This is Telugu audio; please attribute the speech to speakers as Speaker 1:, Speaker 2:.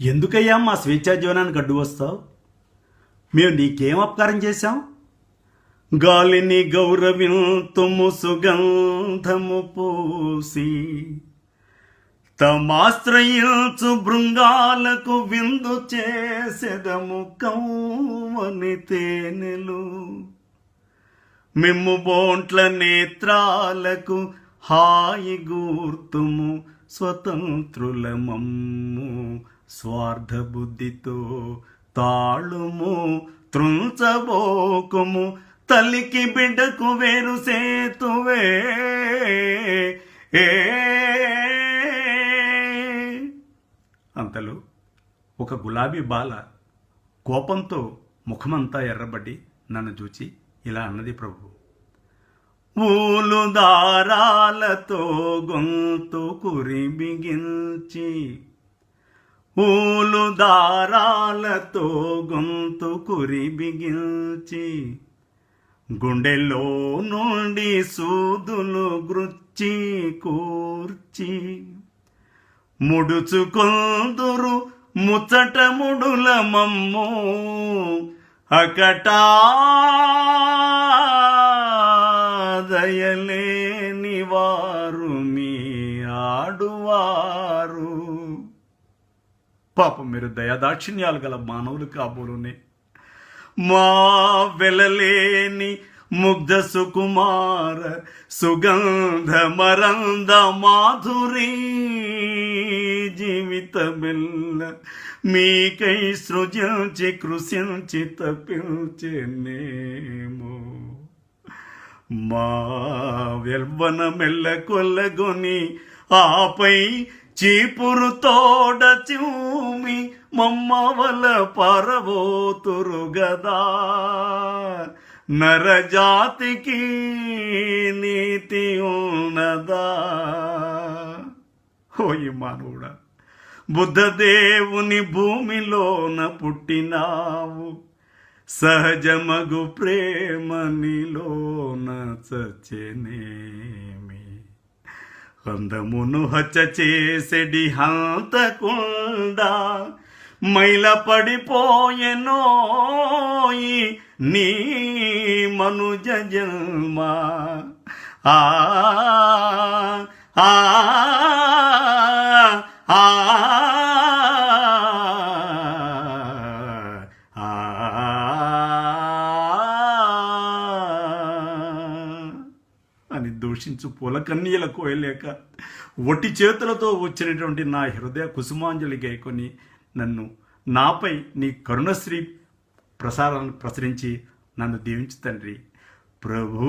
Speaker 1: ఎందుకయ్యా మా స్వేచ్ఛా జీవనానికి అడ్డు వస్తావు? మేము నీకేం అపకారం చేశాం? గాలిని గౌరవింతుము సుగంధము పూసి తమాశ్రయించు బృంగాలకు విందు చేసెదము కౌమని తేనెలు. మిమ్ము బోంట్ల నేత్రాలకు హాయి గూర్తుము స్వతంత్రులమమ్ము. బుద్ధితో తాళుము త్రుంచబోకుము తల్లికి బిడ్డకు వేరు సేతువే. అంతలో ఒక గులాబీ బాల కోపంతో ముఖమంతా ఎర్రబడి నన్ను చూచి ఇలా అన్నది ప్రభు పూలు దారాలతో గొంతు కురిమిగించి పూలు దారాలతో గొంతు కురి బిగించి గుండెలో నుండి సూదులు గృచ్చి కూర్చి ముడుచుకొందురు ముచ్చట ముడుల మమ్ము అకటాదయలేని వారు మీ ఆడువారు. పాపం మీరు దయాదాక్షిణ్యాలు గల మానవులు కాబోలునే. మా వెలలేని ముగ్ధ సుకుమార సుగంధ మరంద మాధురి జీవితమెల్ల మీకై సృజించి కృషించి తప్పించేనేమో. మా వెల్వన మెల్ల కొల్లగొని ఆపై చీపురు తోడ చూమి మమ్మవల పరవోతురు గదా. నరజాతికి నీతి ఉన్నదా. ఓయి మానవుడా బుద్ధదేవుని భూమిలోన పుట్టినావు. సహజమగు ప్రేమ నీలోన చచెనేమి కందమును హచ్చ చేసెడి హంతకుండా మైల పడిపోయెనోయి నీ మనుజ జన్మ. ఆ ఆ అని దూషించు పులకన్నీల కోయలేక ఒట్టి చేతులతో వచ్చినటువంటి నా హృదయ కుసుమాంజలి గైకొని నన్ను నాపై నీ కరుణశ్రీ ప్రసారాన్ని ప్రసరించి నన్ను దీవించు తండ్రి. ప్రభూ